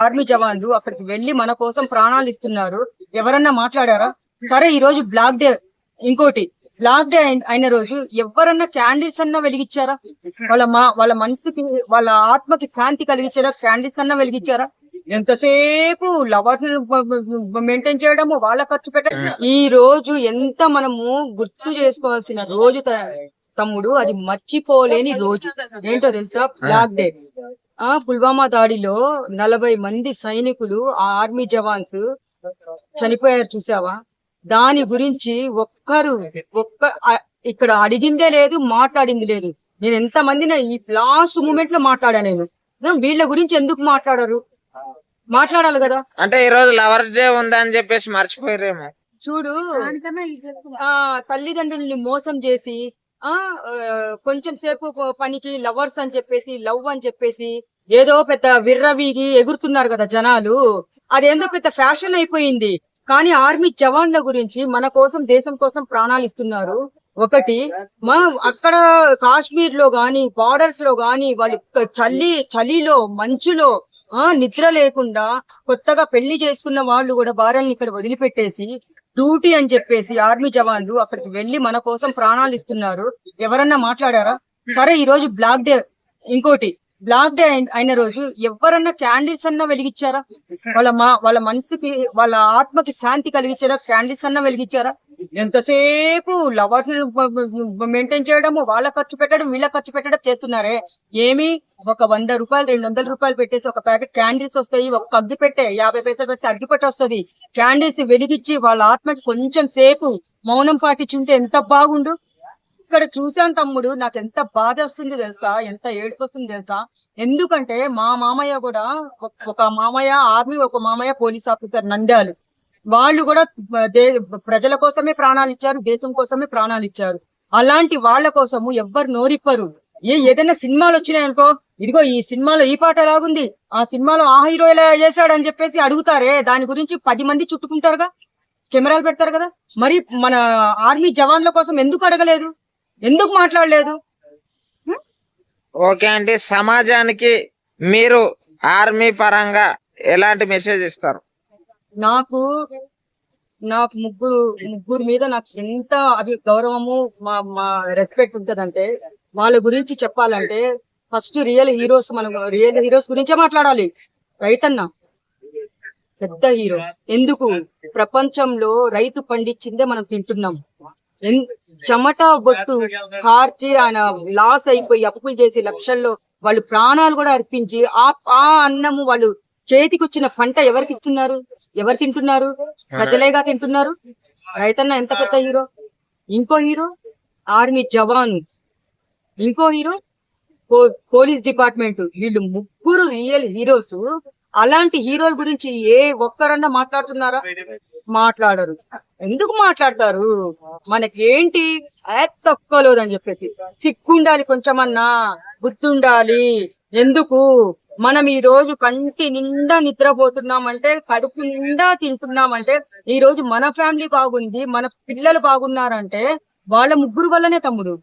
Army జవాన్లు అక్కడికి వెళ్ళి మన కోసం ప్రాణాలు ఇస్తున్నారు. ఎవరన్నా మాట్లాడారా? సరే ఈ రోజు బ్లాక్ డే. ఇంకోటి బ్లాక్ డే అయిన- రోజు ఎవరన్నా క్యాండిల్స్ అన్నా వెలిగించారా వాళ్ళ మా వాళ్ళ మనసుకి వాళ్ళ ఆత్మకి శాంతి కలిగించారా క్యాండిల్స్ అన్నా వెలిగించారా ఎంతసేపు లవర్ మెయింటైన్ చేయడము వాళ్ళ ఖర్చు పెట్టడం ఈ రోజు ఎంత మనము గుర్తు చేసుకోవాల్సిన రోజు తమ్ముడు అది మర్చిపోలేని రోజు. ఏంటో తెలుసా? Black day. ఆ పుల్వామా దాడిలో నలభై మంది సైనికులు ఆ ఆర్మీ జవాన్స్ చనిపోయారు చూసావా దాని గురించి ఒక్కరు ఒక్క ఇక్కడ అడిగిందే లేదు మాట్లాడింది లేదు. నేను ఎంత మందిని ఈ లాస్ట్ మూమెంట్లో మాట్లాడా నేను? వీళ్ళ గురించి ఎందుకు మాట్లాడరు? మాట్లాడాలి కదా? అంటే ఈ రోజు లవర్స్ డే ఉందని చెప్పేసి మర్చిపోయారేమో చూడు ఆ తల్లిదండ్రుల్ని మోసం చేసి ఆ కొంచెం సేపు పనికి లవర్స్ అని చెప్పేసి లవ్ అని చెప్పేసి ఏదో పెద్ద విర్రవీగి ఎగురుతున్నారు కదా జనాలు. అదేందో పెద్ద ఫ్యాషన్ అయిపోయింది. కానీ ఆర్మీ జవాన్ల గురించి మన కోసం దేశం కోసం ప్రాణాలు ఇస్తున్నారు. ఒకటి మా అక్కడ కాశ్మీర్లో గాని బార్డర్స్లో గాని వాళ్ళు చలి చలిలో మంచులో ఆ నిద్ర లేకుండా కొత్తగా పెళ్ళి చేసుకున్న వాళ్ళు కూడా భార్యల్ని ఇక్కడ వదిలిపెట్టేసి డ్యూటీ అని చెప్పేసి ఆర్మీ జవాన్లు అక్కడికి వెళ్ళి మన కోసం ప్రాణాలు ఇస్తున్నారు. ఎవరన్నా మాట్లాడారా? సరే ఈ రోజు బ్లాక్ డే. ఇంకోటి బ్లాక్ డే అయిన- రోజు ఎవరన్నా క్యాండిల్స్ అన్నా వెలిగించారా వాళ్ళ మా వాళ్ళ మనసుకి వాళ్ళ ఆత్మకి శాంతి కలిగించారా క్యాండిల్స్ అన్నా వెలిగించారా ఎంతసేపు లవర్ మెయింటైన్ చేయడము వాళ్ళ ఖర్చు పెట్టడం వీళ్ళ ఖర్చు పెట్టడం చేస్తున్నారే? ఏమి? ఒక వంద రూపాయలు రెండు వందల రూపాయలు పెట్టేసి ఒక ప్యాకెట్ క్యాండిల్స్ వస్తాయి ఒక అగ్గి పెట్టే యాభై పైసలు పెట్టి అగ్గి పెట్టే వస్తుంది. క్యాండిల్స్ వెలిగించి వాళ్ళ ఆత్మకి కొంచెం సేపు మౌనం పాటించుంటే ఎంత బాగుండు? ఇక్కడ చూశాను తమ్ముడు నాకు ఎంత బాధ వస్తుంది తెలుసా? ఎంత ఏడుపు వస్తుంది తెలుసా? ఎందుకంటే మా మామయ్య కూడా ఒక- మామయ్య ఆర్మీ ఒక మామయ్య పోలీస్ ఆఫీసర్ నంద్యాలు. వాళ్ళు కూడా ప్రజల కోసమే ప్రాణాలు ఇచ్చారు దేశం కోసమే ప్రాణాలు ఇచ్చారు. అలాంటి వాళ్ళ కోసము ఎవ్వరు నోరిప్పరు. ఏ ఏదైనా సినిమాలు వచ్చినాయనుకో ఇదిగో ఈ సినిమాలో ఈ పాట ఎలాగుంది? ఆ సినిమాలో ఆ హీరో ఇలా చేశాడు అని చెప్పేసి అడుగుతారే దాని గురించి పది మంది చుట్టుకుంటారుగా? కెమెరాలు పెడతారు కదా? మరి మన ఆర్మీ జవాన్ల కోసం ఎందుకు అడగలేదు? ఎందుకు మాట్లాడలేదు? ఓకే అండి. సమాజానికి మీరు ఆర్మీ పరంగా ఎలాంటి మెసేజ్ ఇస్తారు? నాకు నాకు ముగ్గురు ముగ్గురు మీద నాకు ఎంత అభి గౌరవము మా మా రెస్పెక్ట్ ఉంటదంటే వాళ్ళ గురించి చెప్పాలంటే ఫస్ట్ రియల్ హీరోస్ మనం రియల్ హీరోస్ గురించే మాట్లాడాలి. రైతన్న పెద్ద హీరో ఎందుకు? ప్రపంచంలో రైతు పండించిందే మనం తింటున్నాం. చెమట బొట్టు కార్చి ఆయన లాస్ అయిపోయి అప్పులు చేసి లక్షల్లో వాళ్ళు ప్రాణాలు కూడా అర్పించి ఆ ఆ అన్నము వాళ్ళు చేతికి వచ్చిన పంట ఎవరికి ఇస్తున్నారు? ఎవరు తింటున్నారు? ప్రజలేగా తింటున్నారు? రైతన్న ఎంత పెద్ద హీరో? ఇంకో హీరో? ఆర్మీ జవాన్. ఇంకో హీరో? పో- పోలీస్ డిపార్ట్మెంట్. వీళ్ళు ముగ్గురు రియల్ హీరోస్. అలాంటి హీరోల గురించి ఏ ఒక్కరన్నా మాట్లాడుతున్నారా? మాట్లాడరు. ఎందుకు మాట్లాడతారు? మనకేంటి? తక్కువలేదని చెప్పేసి. చిక్కుండాలి కొంచెమన్నా గుర్తుండాలి. ఎందుకు? మనం ఈ రోజు కంటి నిండా నిద్రపోతున్నామంటే కడుపు నిండా తింటున్నామంటే ఈ రోజు మన ఫ్యామిలీ బాగుంది మన పిల్లలు బాగున్నారంటే వాళ్ళ ముగ్గురు వల్లనే తమ్ముడు.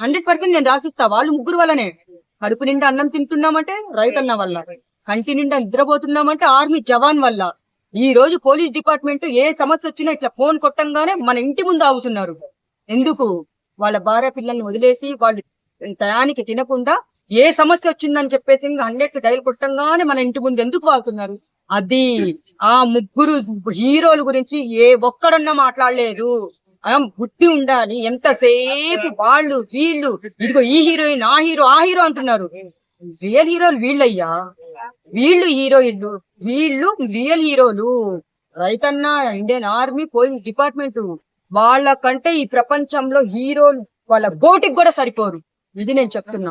హండ్రెడ్ పర్సెంట్ నేను రాసిస్తా వాళ్ళు ముగ్గురు వల్లనే. కడుపు నిండా అన్నం తింటున్నామంటే రైతన్న వల్ల. కంటి నిండా నిద్రపోతున్నామంటే ఆర్మీ జవాన్ వల్ల. ఈ రోజు పోలీస్ డిపార్ట్మెంట్ ఏ సమస్య వచ్చినా ఇట్లా ఫోన్ కొట్టంగానే మన ఇంటి ముందు ఆగుతున్నారు. ఎందుకు? వాళ్ళ భార్య పిల్లల్ని వదిలేసి వాళ్ళు టయానికి తినకుండా ఏ సమస్య వచ్చిందని చెప్పేసి ఇంకా హండ్రెడ్ డైల్ కొట్టంగానే మన ఇంటి ముందు ఎందుకు వాగుతున్నారు అది ఆ ముగ్గురు హీరోల గురించి ఏ ఒక్కడన్నా మాట్లాడలేదు. ఆ బుద్ధి ఉండాలి. ఎంతసేపు వాళ్ళు వీళ్ళు ఇదిగో ఈ హీరోయిన్ ఆ హీరో ఆ హీరో అంటున్నారు. రియల్ హీరోలు వీళ్ళయ్యా? వీళ్ళు హీరోయిన్లు వీళ్ళు రియల్ హీరోలు రైతన్న ఇండియన్ ఆర్మీ పోలీస్ డిపార్ట్మెంట్ వాళ్ళకంటే ఈ ప్రపంచంలో హీరోలు వాళ్ళ గోటికి కూడా సరిపోరు. ఇది నేను చెప్తున్నా.